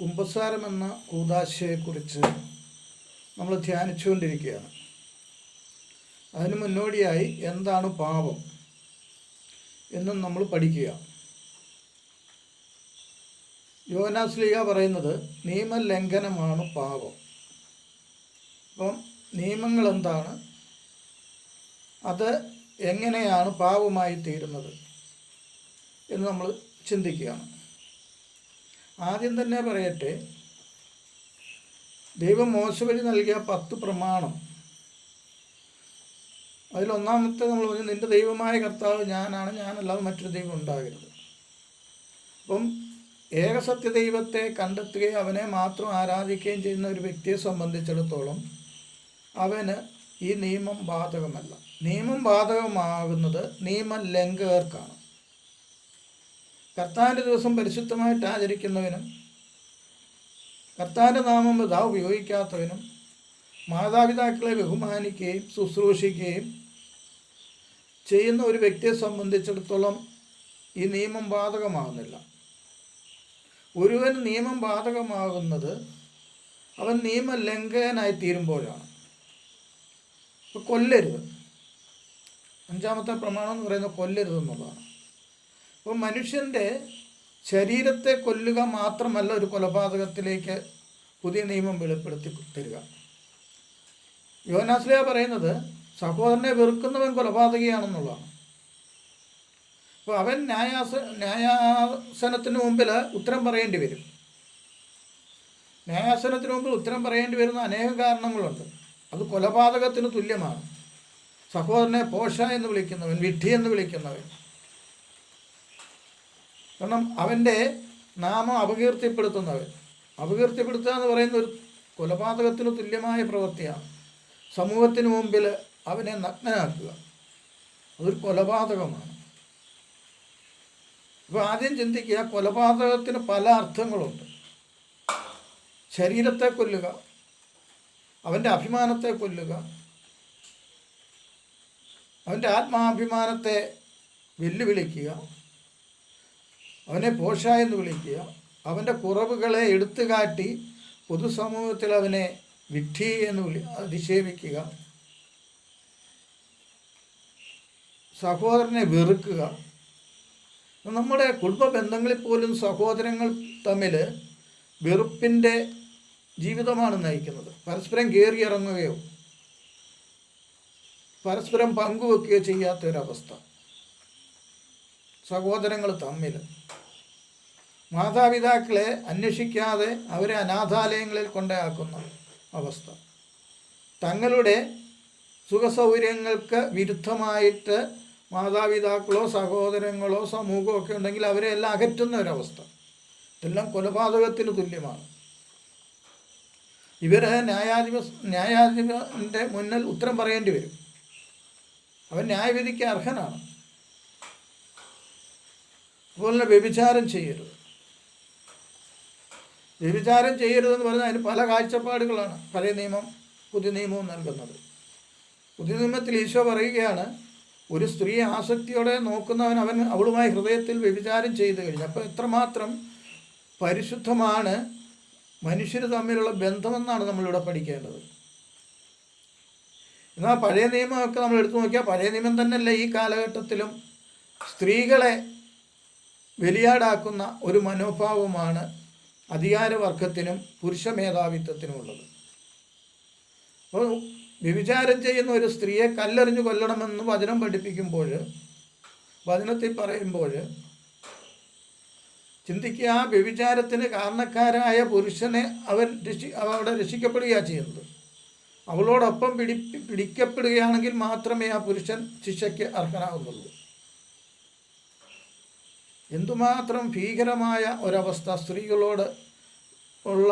കുംഭസാരം എന്ന കൂതാശയെക്കുറിച്ച് നമ്മൾ ധ്യാനിച്ചുകൊണ്ടിരിക്കുകയാണ്. അതിന് മുന്നോടിയായി എന്താണ് പാപം എന്നും നമ്മൾ പഠിക്കുക യോനാസ്ലിക പറയുന്നത് നിയമലംഘനമാണ് പാപം. അപ്പം നിയമങ്ങൾ എന്താണ് അത് എങ്ങനെയാണ് പാപമായി തീരുന്നത് എന്ന് നമ്മൾ ചിന്തിക്കുകയാണ്. ആദ്യം തന്നെ പറയട്ടെ ദൈവം മോശ വഴി നൽകിയ പത്ത് പ്രമാണം. അതിലൊന്നാമത്തെ നമ്മൾ പറഞ്ഞു നിന്റെ ദൈവമായ കർത്താവ് ഞാനാണ് ഞാനല്ലാതെ മറ്റൊരു ദൈവം ഉണ്ടാകരുത്. അപ്പം ഏകസത്യ ദൈവത്തെ കണ്ടെത്തുകയും അവനെ മാത്രം ആരാധിക്കുകയും ചെയ്യുന്ന ഒരു വ്യക്തിയെ സംബന്ധിച്ചിടത്തോളം അവന് ഈ നിയമം ബാധകമല്ല. നിയമം ബാധകമാകുന്നത് നിയമലംഘകർക്കാണ്. കർത്താവിന്റെ ദിവസം പരിശുദ്ധമായിട്ട് ആചരിക്കുന്നവനും കർത്താവിന്റെ നാമം ഇതാ ഉപയോഗിക്കാത്തവനും മാതാപിതാക്കളെ ബഹുമാനിക്കുകയും ശുശ്രൂഷിക്കുകയും ചെയ്യുന്ന ഒരു വ്യക്തിയെ സംബന്ധിച്ചിടത്തോളം ഈ നിയമം ബാധകമാകുന്നില്ല. ഒരുവൻ നിയമം ബാധകമാകുന്നത് അവൻ നിയമലംഘകനായി തീരുമ്പോഴാണ്. കൊല്ലരുത്. അഞ്ചാമത്തെ പ്രമാണം എന്ന് പറയുന്നത് കൊല്ലരുത് എന്നുള്ളതാണ്. അപ്പോൾ മനുഷ്യന്റെ ശരീരത്തെ കൊല്ലുക മാത്രമല്ല ഒരു കൊലപാതകത്തിലേക്ക് പുതിയ നിയമം വെളിപ്പെടുത്തി തരിക. യോനാസ്ലിയ പറയുന്നത് സഹോദരനെ വെറുക്കുന്നവൻ കൊലപാതകയാണെന്നുള്ളതാണ്. അപ്പോൾ അവൻ ന്യായാസ ന്യായാസനത്തിന് മുമ്പിൽ ഉത്തരം പറയേണ്ടി വരും. ന്യായാസനത്തിന് മുമ്പിൽ ഉത്തരം പറയേണ്ടി വരുന്ന അനേക കാരണങ്ങളുണ്ട്. അത് കൊലപാതകത്തിന് തുല്യമാണ്. സഹോദരനെ പോഷ എന്ന് വിളിക്കുന്നവൻ വിഡ്ഢി എന്ന് വിളിക്കുന്നവൻ കാരണം അവന്റെ നാമം അപകീർത്തിപ്പെടുത്തുന്നവൻ. അപകീർത്തിപ്പെടുത്തുക എന്ന് പറയുന്ന ഒരു കൊലപാതകത്തിന് തുല്യമായ പ്രവൃത്തിയാണ്. സമൂഹത്തിന് മുമ്പിൽ അവനെ നഗ്നനാക്കുക. അതൊരു കൊലപാതകമാണ്. അപ്പോൾ ആദ്യം ചിന്തിക്കുക കൊലപാതകത്തിന് പല അർത്ഥങ്ങളുണ്ട്. ശരീരത്തെ കൊല്ലുക അവന്റെ അഭിമാനത്തെ കൊല്ലുക അവന്റെ ആത്മാഭിമാനത്തെ വെല്ലുവിളിക്കുക അവനെ പോഷ എന്ന് വിളിക്കുക. അവന്റെ കുറവുകളെ എടുത്തു കാട്ടി പൊതുസമൂഹത്തിൽ അവനെ വിഡ്ഢി എന്ന് വിളി അധിക്ഷേപിക്കുക. സഹോദരനെ വെറുക്കുക. നമ്മുടെ കുടുംബ ബന്ധങ്ങളിൽ പോലും സഹോദരങ്ങൾ തമ്മിൽ വെറുപ്പിന്റെ ജീവിതമാണ് നയിക്കുന്നത്. പരസ്പരം കയറിയിറങ്ങുകയോ പരസ്പരം പങ്കുവെക്കുകയോ ചെയ്യാത്തൊരവസ്ഥ സഹോദരങ്ങൾ തമ്മിൽ. മാതാപിതാക്കളെ അന്വേഷിക്കാതെ അവരെ അനാഥാലയങ്ങളിൽ കൊണ്ടാക്കുന്ന അവസ്ഥ. തങ്ങളുടെ സുഖസൗകര്യങ്ങൾക്ക് വിരുദ്ധമായിട്ട് മാതാപിതാക്കളോ സഹോദരങ്ങളോ സമൂഹമോ ഒക്കെ ഉണ്ടെങ്കിൽ അവരെ എല്ലാം അകറ്റുന്ന ഒരവസ്ഥ. ഇതെല്ലാം കൊലപാതകത്തിന് തുല്യമാണ്. ഇവരെ ന്യായാധിപ ന്യായാധിപന്റെ മുന്നിൽ ഉത്തരം പറയേണ്ടി വരും. അവൻ ന്യായവിധിക്ക് അർഹനാണ്. അതുപോലെ വ്യഭിചാരം ചെയ്യരുത്. വ്യഭിചാരം ചെയ്യരുതെന്ന് പറഞ്ഞാൽ അതിന് പല കാഴ്ചപ്പാടുകളാണ്. പഴയ നിയമം പുതിയ നിയമവും നൽകുന്നത്. പുതിയ നിയമത്തിൽ ഈശോ പറയുകയാണ് ഒരു സ്ത്രീ ആസക്തിയോടെ നോക്കുന്നവൻ അവൻ അവളുമായി ഹൃദയത്തിൽ വ്യഭിചാരം ചെയ്തു കഴിഞ്ഞു. അപ്പോൾ എത്രമാത്രം പരിശുദ്ധമാണ് മനുഷ്യർ തമ്മിലുള്ള ബന്ധമെന്നാണ് നമ്മളിവിടെ പഠിക്കേണ്ടത്. എന്നാൽ പഴയ നിയമമൊക്കെ നമ്മൾ എടുത്തു നോക്കിയാൽ പഴയ നിയമം തന്നെയല്ല ഈ കാലഘട്ടത്തിലും സ്ത്രീകളെ ബലിയാടാക്കുന്ന ഒരു മനോഭാവമാണ് അധികാരവർഗത്തിനും പുരുഷ മേധാവിത്വത്തിനും ഉള്ളത് അപ്പോൾ വ്യഭിചാരം ചെയ്യുന്ന ഒരു സ്ത്രീയെ കല്ലെറിഞ്ഞു കൊല്ലണമെന്ന് വചനം പഠിപ്പിക്കുമ്പോൾ വചനത്തിൽ പറയുമ്പോൾ ചിന്തിക്കുക ആ വ്യഭിചാരത്തിന് കാരണക്കാരായ പുരുഷനെ അവൻ രക്ഷി അവിടെ രക്ഷിക്കപ്പെടുകയാണ് ചെയ്യുന്നത്. അവളോടൊപ്പം പിടി പിടിക്കപ്പെടുകയാണെങ്കിൽ മാത്രമേ ആ പുരുഷൻ ശിക്ഷയ്ക്ക് അർഹനാകുന്നുള്ളൂ. എന്തുമാത്രം ഭീകരമായ ഒരവസ്ഥ സ്ത്രീകളോട് ഉള്ള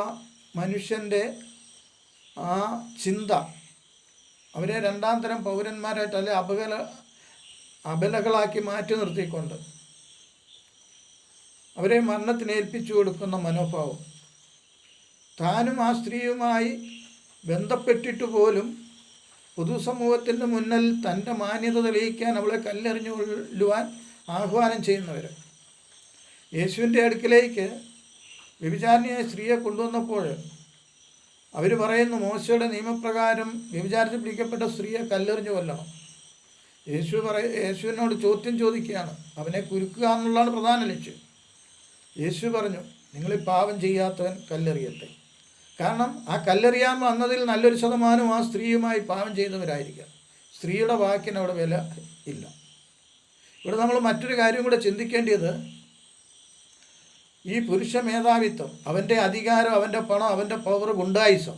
മനുഷ്യന്റെ ആ ചിന്ത. അവരെ രണ്ടാം തരം പൗരന്മാരായിട്ട് അല്ലെ അപകല അബലകളാക്കി മാറ്റി നിർത്തിക്കൊണ്ട് അവരെ മരണത്തിന് ഏൽപ്പിച്ചു കൊടുക്കുന്ന മനോഭാവം. താനും ആ സ്ത്രീയുമായി ബന്ധപ്പെട്ടിട്ട് പോലും പൊതുസമൂഹത്തിന്റെ മുന്നിൽ തന്റെ മാന്യത തെളിയിക്കാൻ അവളെ കല്ലെറിഞ്ഞു കൊല്ലുവാൻ ആഹ്വാനം ചെയ്യുന്നവർ യേശുവിന്റെ അടുക്കിലേക്ക് വ്യഭിചാരിണിയായ സ്ത്രീയെ കൊണ്ടുവന്നപ്പോൾ അവർ പറയുന്നു മോശയുടെ നിയമപ്രകാരം വ്യഭിചാരത്തിൽ പിടിക്കപ്പെട്ട സ്ത്രീയെ കല്ലെറിഞ്ഞു കൊല്ലണം യേശു പറയ യേശുവിനോട് ചോദ്യം ചോദിക്കുകയാണ് അവനെ കുരുക്കുക എന്നുള്ളതാണ് പ്രധാന ലക്ഷ്യം. യേശു പറഞ്ഞു നിങ്ങൾ പാപം ചെയ്യാത്തവൻ കല്ലെറിയട്ടെ. കാരണം ആ കല്ലെറിയാൻ വന്നതിൽ നല്ലൊരു ശതമാനം ആ സ്ത്രീയുമായി പാപം ചെയ്തവരായിരിക്കാം. സ്ത്രീയുടെ വാക്കിന് അവിടെ വില ഇല്ല. ഇവിടെ നമ്മൾ മറ്റൊരു കാര്യം കൂടെ ചിന്തിക്കേണ്ടത് ഈ പുരുഷ മേധാവിത്വം അവന്റെ അധികാരം അവന്റെ പണം അവന്റെ പവർ ഗുണ്ടായുസം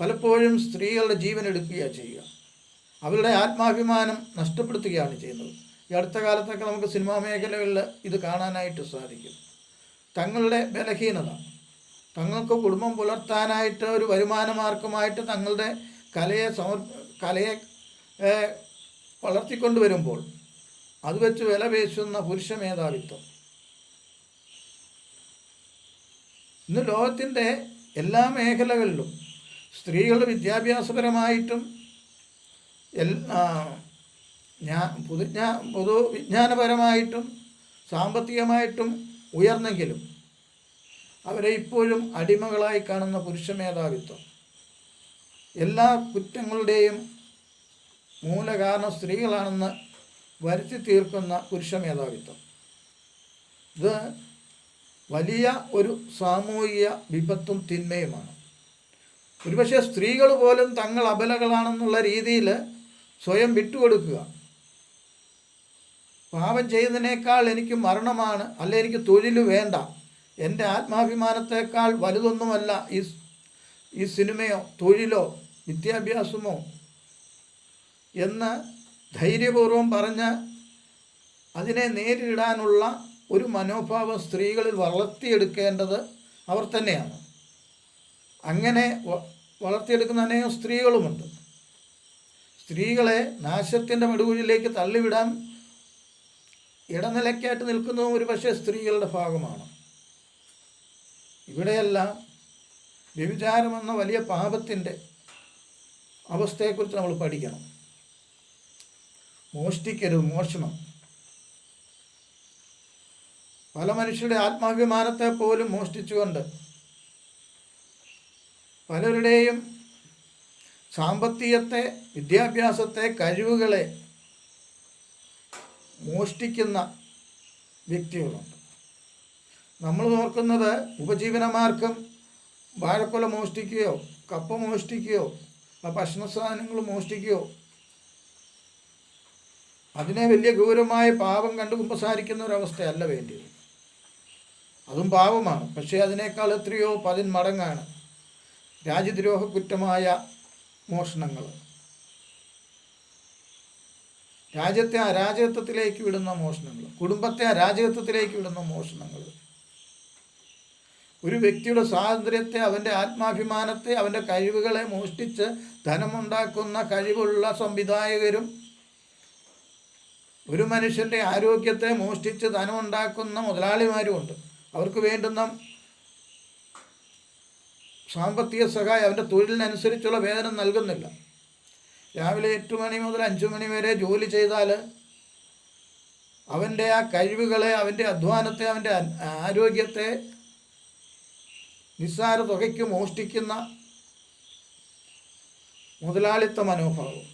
പലപ്പോഴും സ്ത്രീകളുടെ ജീവൻ എടുക്കുകയാണ് ചെയ്യുക. അവരുടെ ആത്മാഭിമാനം നഷ്ടപ്പെടുത്തുകയാണ് ചെയ്യുന്നത്. ഈ അടുത്ത കാലത്തൊക്കെ നമുക്ക് സിനിമാ മേഖലകളിൽ ഇത് കാണാനായിട്ട് സാധിക്കും. തങ്ങളുടെ ബലഹീനത തങ്ങൾക്ക് കുടുംബം പുലർത്താനായിട്ട് ഒരു വരുമാന മാർഗമായിട്ട് തങ്ങളുടെ കലയെ സമർ കലയെ വളർത്തിക്കൊണ്ടുവരുമ്പോൾ അത് വെച്ച് വില പേശുന്ന പുരുഷ മേധാവിത്വം ഇന്ന് ലോകത്തിന്റെ എല്ലാ മേഖലകളിലും സ്ത്രീകളുടെ വിദ്യാഭ്യാസപരമായിട്ടും എൽ ഞാൻ പൊതുജ്ഞാ പൊതു വിജ്ഞാനപരമായിട്ടും സാമ്പത്തികമായിട്ടും ഉയർന്നെങ്കിലും അവരെ ഇപ്പോഴും അടിമകളായി കാണുന്ന പുരുഷ മേധാവിത്വം. എല്ലാ കുറ്റങ്ങളുടെയും മൂലകാരണം സ്ത്രീകളാണെന്ന് വരുത്തി തീർക്കുന്ന പുരുഷ മേധാവിത്വം. ഇത് വലിയ ഒരു സാമൂഹിക വിപത്തും തിന്മയുമാണ്. ഒരുപക്ഷെ സ്ത്രീകൾ പോലും തങ്ങൾ അബലകളാണെന്നുള്ള രീതിയിൽ സ്വയം വിട്ടുകൊടുക്കുക. പാപം ചെയ്യുന്നതിനേക്കാൾ എനിക്ക് മരണമാണ് അല്ലെ എനിക്ക് തൊഴിൽ വേണ്ട. എന്റെ ആത്മാഭിമാനത്തെക്കാൾ വലുതൊന്നുമല്ല ഈ ഈ സിനിമയോ തൊഴിലോ വിദ്യാഭ്യാസമോ എന്ന് ധൈര്യപൂർവം പറഞ്ഞ് അതിനെ നേരിടാനുള്ള ഒരു മനോഭാവം സ്ത്രീകളിൽ വളർത്തിയെടുക്കേണ്ടത് അവർ തന്നെയാണ്. അങ്ങനെ വളർത്തിയെടുക്കുന്ന അനേകം സ്ത്രീകളുമുണ്ട്. സ്ത്രീകളെ നാശത്തിന്റെ മെടുകുഴിയിലേക്ക് തള്ളിവിടാൻ ഇടനിലയ്ക്കായിട്ട് നിൽക്കുന്നതും ഒരു പക്ഷേ സ്ത്രീകളുടെ ഭാഗമാണ്. ഇവിടെയെല്ലാം വ്യഭിചാരമെന്ന വലിയ പാപത്തിന്റെ അവസ്ഥയെക്കുറിച്ച് നമ്മൾ പഠിക്കണം. മോഷ്ടിക്കരുത് മോഷണം. പല മനുഷ്യരുടെ ആത്മാഭിമാനത്തെ പോലും മോഷ്ടിച്ചുകൊണ്ട് പലരുടെയും സാമ്പത്തികത്തെ വിദ്യാഭ്യാസത്തെ കഴിവുകളെ മോഷ്ടിക്കുന്ന വ്യക്തികളുണ്ട്. നമ്മൾ നോക്കുന്നത് ഉപജീവനമാർഗം വാഴക്കൊല മോഷ്ടിക്കുകയോ കപ്പ മോഷ്ടിക്കുകയോ ഭക്ഷണ സാധനങ്ങൾ മോഷ്ടിക്കുകയോ അതിനെ വലിയ ഗൗരവമായ പാപം കണ്ടു കുമ്പസാരിക്കുന്ന ഒരവസ്ഥയല്ല വേണ്ടിയത്. അതും പാപമാണ്. പക്ഷേ അതിനേക്കാൾ എത്രയോ പതിൻ മടങ്ങാണ് രാജ്യദ്രോഹ കുറ്റമായ മോഷണങ്ങൾ. രാജ്യത്തെ അരാജകത്വത്തിലേക്ക് വിടുന്ന മോഷണങ്ങൾ കുടുംബത്തെ അരാജകത്വത്തിലേക്ക് വിടുന്ന മോഷണങ്ങൾ. ഒരു വ്യക്തിയുടെ സ്വാതന്ത്ര്യത്തെ അവന്റെ ആത്മാഭിമാനത്തെ അവന്റെ കഴിവുകളെ മോഷ്ടിച്ച് ധനമുണ്ടാക്കുന്ന കഴിവുള്ള സംവിധായകരും ഒരു മനുഷ്യന്റെ ആരോഗ്യത്തെ മോഷ്ടിച്ച് ധനമുണ്ടാക്കുന്ന മുതലാളിമാരുമുണ്ട് അവർക്ക് വേണ്ടുന്ന സാമ്പത്തിക സഹായം അവന്റെ തൊഴിലിനനുസരിച്ചുള്ള വേതനം നൽകുന്നില്ല. രാവിലെ എട്ട് മണി മുതൽ അഞ്ച് മണി വരെ ജോലി ചെയ്താൽ അവന്റെ ആ കഴിവുകളെ അവന്റെ അധ്വാനത്തെ അവന്റെ ആരോഗ്യത്തെ നിസ്സാര തുകയ്ക്ക് മോഷ്ടിക്കുന്ന മുതലാളിത്ത മനോഭാവം.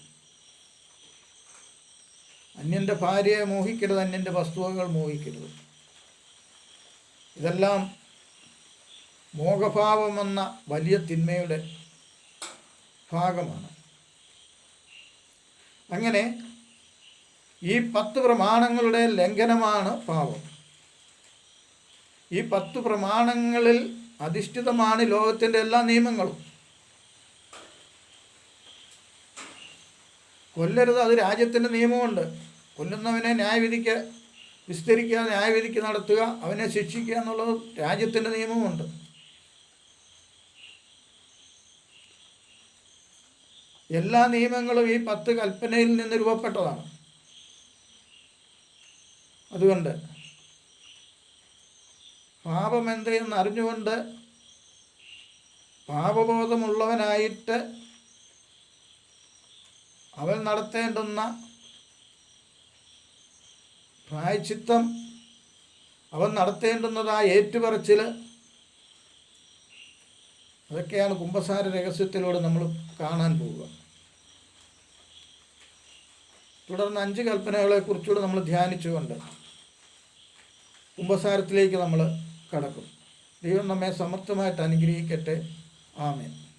അന്യന്റെ ഭാര്യയെ മോഹിക്കരുത് അന്യന്റെ വസ്തുവകൾ മോഹിക്കരുത്. ഇതെല്ലാം മോഹഭാവമെന്ന വലിയ തിന്മയുടെ ഭാഗമാണ്. അങ്ങനെ ഈ പത്ത് പ്രമാണങ്ങളുടെ ലംഘനമാണ് പാപം. ഈ പത്ത് പ്രമാണങ്ങളിൽ അധിഷ്ഠിതമാണ് ലോകത്തിന്റെ എല്ലാ നിയമങ്ങളും. കൊല്ലരുത് അത് രാജ്യത്തിന്റെ നിയമമുണ്ട്. കൊല്ലുന്നവനെ ന്യായവിധിക്ക് വിസ്തരിക്കുക ന്യായവിധിക്ക് നടത്തുക അവനെ ശിക്ഷിക്കുക എന്നുള്ളത് രാജ്യത്തിന്റെ നിയമമുണ്ട്. എല്ലാ നിയമങ്ങളും ഈ പത്ത് കൽപ്പനയിൽ നിന്ന് രൂപപ്പെട്ടതാണ്. അതുകൊണ്ട് പാപം എന്തെന്ന് അറിഞ്ഞുകൊണ്ട് പാപബോധമുള്ളവനായിട്ട് അവൻ നടത്തേണ്ടുന്ന പ്രായച്ചിത്തം അവൻ നടത്തേണ്ടുന്നത് ആ ഏറ്റുപറച്ചിൽ അതൊക്കെയാണ് കുംഭസാര രഹസ്യത്തിലൂടെ നമ്മൾ കാണാൻ പോവുക. തുടർന്ന് അഞ്ച് കൽപ്പനകളെ കുറിച്ചുകൂടെ നമ്മൾ ധ്യാനിച്ചുകൊണ്ട് കുംഭസാരത്തിലേക്ക് നമ്മൾ കടക്കും. ദൈവം നമ്മെ സമർത്ഥമായിട്ട് അനുഗ്രഹിക്കട്ടെ. ആമേൻ.